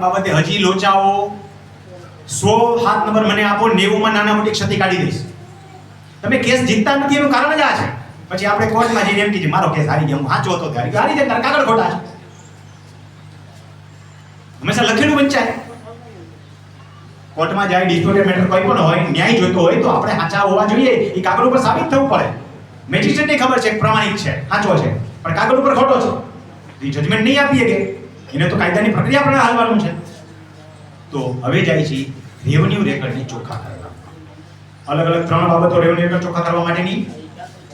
બાબતે હજી લોચાઓ સો હાથ નંબર મને આપો, નેવુંમાં નાના મોટી ક્ષતિ કાઢી દઈશ. તમે કેસ જીતતા નથી એનું કારણ જ આ છે. પછી આપણે કોર્ટમાં જઈને એમ કીધું, મારો કેસ હારી ગયો, હું સાચો હતો ત્યારે. હારી જાય તારા કાગળ ખોટા છે. હંમેશા લખેલું વંચાય. કોર્ટમાં જાય, ડિસ્પ્યુટેડ મેટર કોઈ પણ હોય, ન્યાય જોઈતો હોય, તો આપણે સાચા હોવા જોઈએ. એ કાગળ ઉપર સાબિત થવું પડે. મેજિસ્ટ્રેટને ખબર છે પ્રમાણિક છે સાચો છે, પણ કાગળ ઉપર ખોટો છે. જજમેન્ટ નહીં આપીએ કે એને તો કાયદાની પ્રક્રિયા પણ હાલવાનું છે. તો હવે જાય છે રેવન્યુ રેકર્ડને ચોખ્ખા કરવા. અલગ અલગ ત્રણ બાબતો રેવન્યુ રેકર્ડ ચોખ્ખા કરવા માટેની.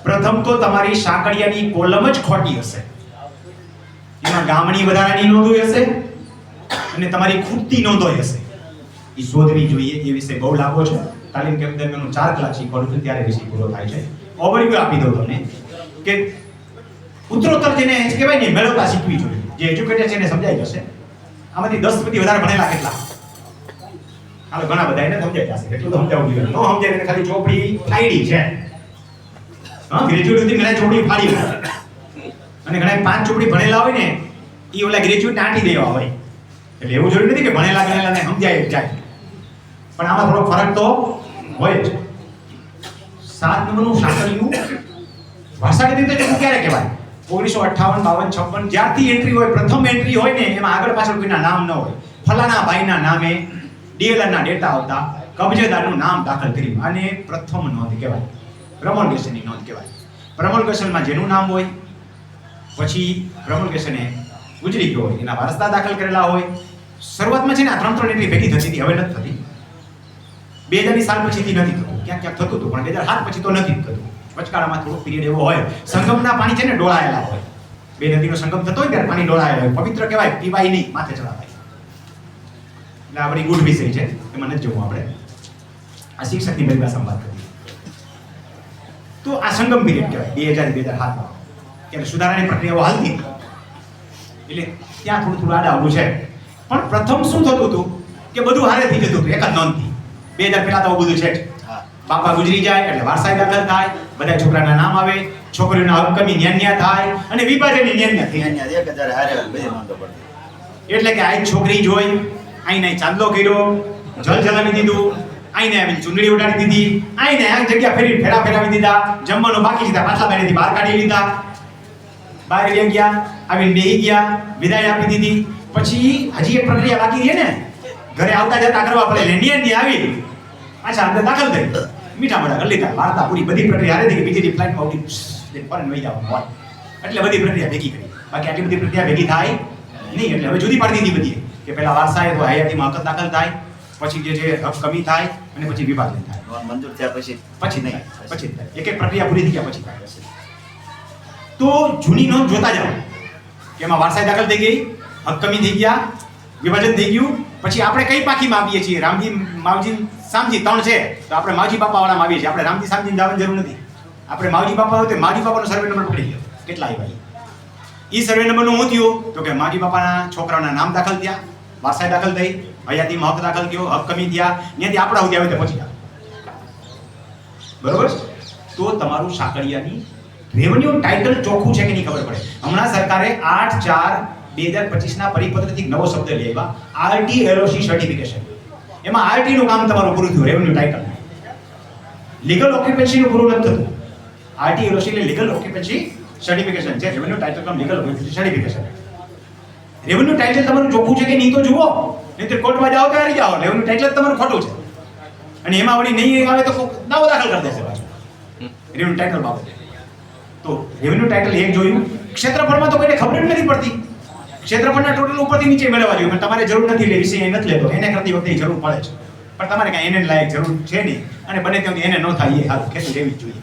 પ્રથમ તો તમારી સાંકળિયાની કોલમ જ ખોટી હશે. એમાં ગામની વધારાની નોંધો હશે અને તમારી ખૂટતી નોંધો હશે. એ શોધવી જોઈએ એ વિશે બહુ લાભો છે. તાલીમ કેમ્પ દરમિયાન હું ચાર કલાક શીખવાડું છું, ત્યારે વિષય પૂરો થાય છે. ઓવરવ્યુ આપી દઉં તમને કે ઉત્તરોત્તર જેને કહેવાય ને મેળવતા શીખવી જોઈએ. જે એજ્યુકેટેડ છે એને સમજાઈ જશે. આમાંથી દસ સુધી વધારે ભણેલા કેટલા? હાલો, ઘણા બધા એને સમજાઈ જશે. એટલું તો સમજાવવું જોઈએ. નો સમજાય એને ખાલી ચોપડી ફાડી છે. હા ગ્રેજ્યુએટ સુધી ઘણા ચોપડી ફાડી અને ઘણા પાંચ ચોપડી ભણેલા હોય ને એ ઓલા ગ્રેજ્યુએટ આંટી દેવા હોય. એટલે એવું જરૂરી નથી કે ભણેલા ગણેલા ને સમજાય જાય. પણ આમાં થોડો ફરક તો હોય જ. સાત નંબરનું સાંકળ્યું ભાષાની રીતે ક્યારે કહેવાય? ઓગણીસો અઠ્ઠાવન બાવન છપ્પન જ્યારથી એન્ટ્રી હોય, પ્રથમ એન્ટ્રી હોય ને, એમાં આગળ પાછળ કોઈના નામ ન હોય. ફલાણા ભાઈના નામે ડીએલઆરના ડેટા આવતા કબજેદારનું નામ દાખલ કર્યું. અને પ્રથમ નોંધ કહેવાય. પ્રમોલગેશનની નોંધ કહેવાય. પ્રમોલગેશનમાં જેનું નામ હોય, પછી પ્રમોલગેશને ગુજરી ગયો હોય, એના વારસદાર દાખલ કરેલા હોય. શરૂઆતમાં છે ને આ ત્રણ ત્રણ એન્ટ્રી ભેગી થતી હતી, હવે નથી થતી. બે હજારની સાલ પછીથી નથી થતું. ક્યાંક ક્યાંક થતું હતું, પણ બે હજાર સાત પછી તો નથી થતું. વચગાળામાં થોડો પીરિયડ એવો હોય. સંગમના પાણી છે ને ડોળાયેલા હોય. બે નદીનો સંગમ થતો હોય ત્યારે પાણી ડોળાયેલા હોય. પવિત્ર કહેવાય, પીવાય નહીં, માથે ચડાવાય. એટલે આપણી ગુડ વિષય છે, એમાં નથી જવું આપણે. આ શિક્ષકની ભેગા સંવાદ કરીએ. તો આ સંગમ પીરિયડ કહેવાય, બે હજાર બે હજાર સાતમાં ત્યારે સુધારાની પ્રક્રિયાઓ હાલતી. એટલે ત્યાં થોડું થોડું આડાવડું છે. પણ પ્રથમ શું થતું હતું? કે બધું હારે થઈ જતું એક જ નોંધથી. બે હજાર પહેલાં તો બધું છે જ. બાપા ગુજરી જાય એટલે વારસાઈ દાખલ થાય બધા છોકરાના નામ આવે છોકરીઓના અપકમી ન્યાન્યા થાય અને વિભાજનની ન્યાન્યા થઈ એક હજાર હારે બધી માંગો પડતી. એટલે કે આ છોકરી જોઈ આઈને ચાંદલો કર્યો જલ જલાવી દીધું આઈને આવી ચૂંદડી ઉડાડી દીધી આઈને આ જગ્યા ફેરી ફેરા ફેરાવી દીધા જમવાનું બાકી લીધા પાછલા બારીથી બહાર કાઢી લીધા. બહાર લઈ ગયા આવીને બેહી ગયા વિદાય આપી દીધી. પછી હજી એક પ્રક્રિયા બાકી રહી ને? ઘરે આવતા જતા કરવા પડે લેન્ડિયન આવી. પાછા અંદર દાખલ થઈ. મીઠા મોઢા કરી લીધા. વાર્તા પૂરી. બધી પ્રક્રિયા હારે થઈ બીજી ફ્લાઇટમાં ઉડી ફોરેન વહી જવાનું હોય. એટલે બધી પ્રક્રિયા ભેગી કરી. બાકી આટલી બધી પ્રક્રિયા ભેગી થાય નહીં. એટલે હવે જુદી પાડી દીધી બધી. કે પહેલા વારસાએ તો હયાતીમાં હક દાખલ થાય પછી જે છે હક કમી થાય અને પછી વિભાજન થાય. લોન મંજૂર થયા પછી પછી નહીં. પછી એક એક પ્રક્રિયા પૂરી થઈ ગયા પછી થાય. તો જૂની નોંધ જોતા જાઓ. કે એમાં વારસાઈ દાખલ થઈ ગઈ હક કમી થઈ ગયા વિભાજન થઈ ગયું પછી આપણે કઈ પાખીમાં આવીએ છીએ? રામજી, માવજી, સામજી ત્રણ છે. તો આપણે માવજી બાપા વાળામાં આવીએ છીએ. આપણે રામજી સામજી જવાની જરૂર નથી. આપણે માવજી બાપા હોય તો માવજી બાપાનો સર્વે નંબર પકડી ગયો કેટલા આવ્યા ઈ? સર્વે નંબરનું શું થયું તો કે માવજી બાપાના છોકરાઓના નામ દાખલ થયા. વારસાઈ દાખલ થઈ. હયાતી હક દાખલ થયો, હક કમી થયા. ત્યાંથી આપણા સુધી આવે પહોંચી ગયા. બરોબર? તો તમારું સાકળિયાની રેવન્યુ ટાઇટલ ચોખ્ખું છે કે નહીં ખબર પડે? હમણાં સરકારે આઠ ચાર બે હજાર પચીસના પરિપત્રથી નવો શબ્દ લેવા આરટી એલઓસી સર્ટિફિકેશન એમાં આરટી નું કામ તમારું પૂરું થયું રેવન્યુ ટાઇટલ લીગલ ઓક્યુપેન્સીનું પૂરું નથી થતું. આરટી એલઓસી એટલે લીગલ ઓક્યુપેન્સી સર્ટિફિકેશન છે રેવન્યુ ટાઇટલ કામ legal occupancy certification revenue title તમારું ચોખ્ખું છે કે નહીં તો જુઓ, નહીં તો કોર્ટમાં જાઓ ત્યારે જાઓ. રેવન્યુ ટાઇટલ તમારું ખોટું છે. અને એમાં વળી નહીં આવે તો દાવો દાખલ કરી દેશે પાછું. રેવન્યુ ટાઇટલ બાબતે. તો રેવન્યુ ટાઇટલ એક જોયું. ક્ષેત્રફળમાં તો કોઈને ખબર જ નથી પડતી. ક્ષેત્રફળના ટોટલ ઉપરથી નીચે મેળવવા જોઈએ તમારે જરૂર નથી લેવી છે એ નથી લેતો. એને કરતી વખતે જરૂર પડે છે. પણ તમારે કાંઈ એને લાયક જરૂર છે નહીં. અને બને ત્યાં એને ન થાય, એ સારું. ખેતી લેવી જ જોઈએ.